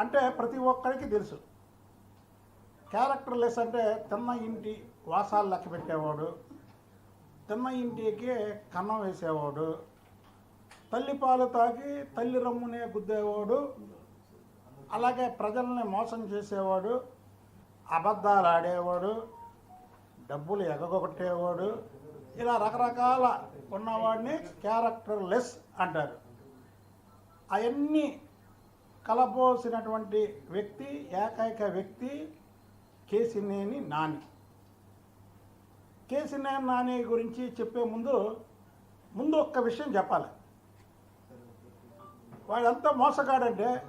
అంటే ప్రతి ఒక్కరికి తెలుసు. క్యారెక్టర్ లెస్ అంటే తిన్న ఇంటి వాసాలు లెక్క పెట్టేవాడు తిన్న ఇంటికి కన్నం వేసేవాడు తల్లి పాలు తాగి తల్లి రమ్మునే గుద్దేవాడు అలాగే ప్రజల్ని మోసం చేసేవాడు అబద్ధాలు ఆడేవాడు డబ్బులు ఎగగొట్టేవాడు ఇలా రకరకాల ఉన్నవాడిని క్యారెక్టర్ లెస్ అంటారు. అవన్నీ కలబోసినటువంటి వ్యక్తి ఏకైక వ్యక్తి కేసినేని నాని. కేసినేని నాని గురించి చెప్పే ముందు ముందు ఒక్క విషయం చెప్పాలి. వాడంతా మోసగాడంటే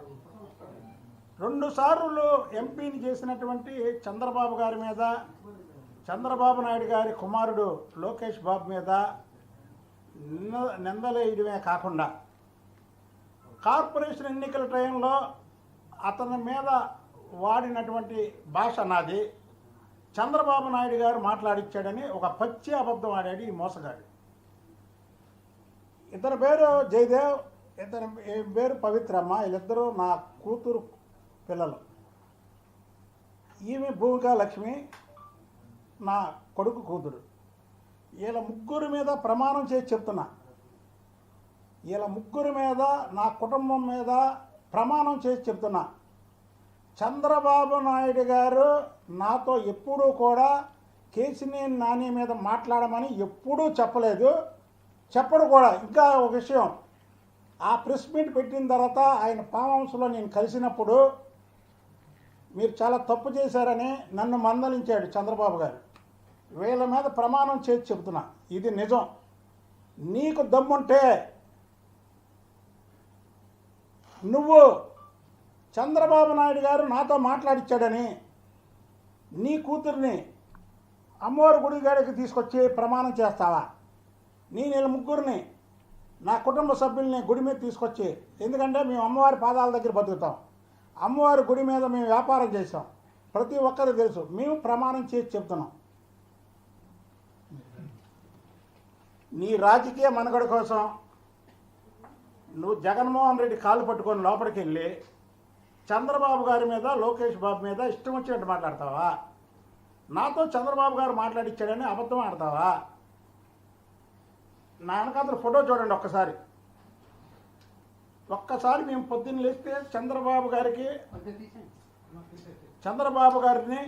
రెండు సార్లు ఎంపీని చేసినటువంటి చంద్రబాబు గారి మీద చంద్రబాబు నాయుడు గారి కుమారుడు లోకేష్ బాబు మీద నింద- నిందలేయడమే కాకుండా కార్పొరేషన్ ఎన్నికల టైంలో అతని మీద వాడినటువంటి భాష నాది. చంద్రబాబు నాయుడు గారు మాట్లాడిచ్చాడని ఒక పచ్చి అబద్ధం ఆడాడు ఈ మోసగాడు. ఇతని పేరు జయదేవ్ ఇతని పేరు పవిత్రమ్మ వీళ్ళిద్దరూ నా కూతురు పిల్లలు. ఈమె భూమికా లక్ష్మి నా కొడుకు కూతురు. వీళ్ళ ముగ్గురు మీద ప్రమాణం చేసి చెప్తున్నా. ఇలా ముగ్గురి మీద నా కుటుంబం మీద ప్రమాణం చేసి చెప్తున్నా. చంద్రబాబు నాయుడు గారు నాతో ఎప్పుడూ కూడా కేసినేని నాని మీద మాట్లాడమని ఎప్పుడూ చెప్పలేదు. చెప్పడు కూడా. ఇంకా ఒక విషయం. ఆ ప్రెస్ మీట్ పెట్టిన తర్వాత ఆయన ఫామ్ హౌస్లో నేను కలిసినప్పుడు మీరు చాలా తప్పు చేశారని నన్ను మందలించాడు చంద్రబాబు గారు. వీళ్ళ మీద ప్రమాణం చేసి చెబుతున్నా ఇది నిజం. నీకు దమ్ముంటే నువ్వు చంద్రబాబు నాయుడు గారు నాతో మాట్లాడిచ్చాడని నీ కూతుర్ని అమ్మవారి గుడి గాడికి తీసుకొచ్చి ప్రమాణం చేస్తావా? నేను వీళ్ళ ముగ్గురిని నా కుటుంబ సభ్యుల్ని గుడి మీద తీసుకొచ్చి ఎందుకంటే మేము అమ్మవారి పాదాల దగ్గర బతుకుతాం. అమ్మవారి గుడి మీద మేము వ్యాపారం చేసాం ప్రతి ఒక్కరు తెలుసు మేము ప్రమాణం చేసి చెప్తున్నాం. నీ రాజకీయ మనుగడ కోసం నువ్వు జగన్మోహన్ రెడ్డి కాలు పట్టుకొని లోపలికి వెళ్ళి చంద్రబాబు గారి మీద లోకేష్ బాబు మీద ఇష్టం వచ్చినట్టు మాట్లాడతావా? నాతో చంద్రబాబు గారు మాట్లాడిచ్చాడని అబద్ధం ఆడతావా? నా వెనకాతల ఫోటో చూడండి ఒక్కసారి. ఒక్కసారి మేము పొద్దున్న లేస్తే చంద్రబాబు గారికి చంద్రబాబు గారిని